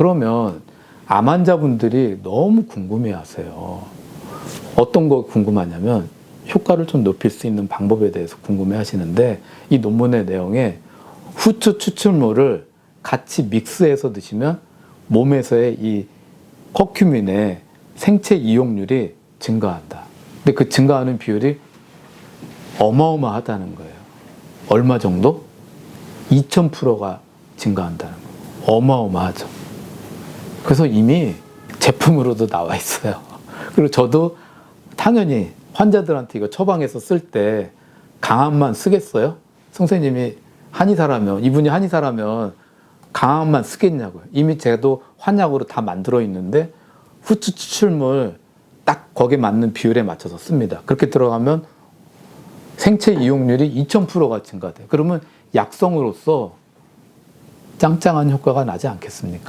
그러면 암 환자분들이 너무 궁금해 하세요. 어떤 거 궁금하냐면 효과를 좀 높일 수 있는 방법에 대해서 궁금해 하시는데 이 논문의 내용에 후추 추출물을 같이 믹스해서 드시면 몸에서의 이 커큐민의 생체 이용률이 증가한다. 근데 그 증가하는 비율이 어마어마하다는 거예요. 얼마 정도? 2000%가 증가한다는 거예요. 어마어마하죠. 그래서 이미 제품으로도 나와 있어요. 그리고 저도 당연히 환자들한테 이거 처방해서 쓸 때 강함만 쓰겠어요? 선생님이 한의사라면, 이분이 한의사라면 강함만 쓰겠냐고요. 이미 제도 환약으로 다 만들어 있는데 후추 추출물 딱 거기에 맞는 비율에 맞춰서 씁니다. 그렇게 들어가면 생체 이용률이 2000%가 증가돼. 그러면 약성으로서 짱짱한 효과가 나지 않겠습니까?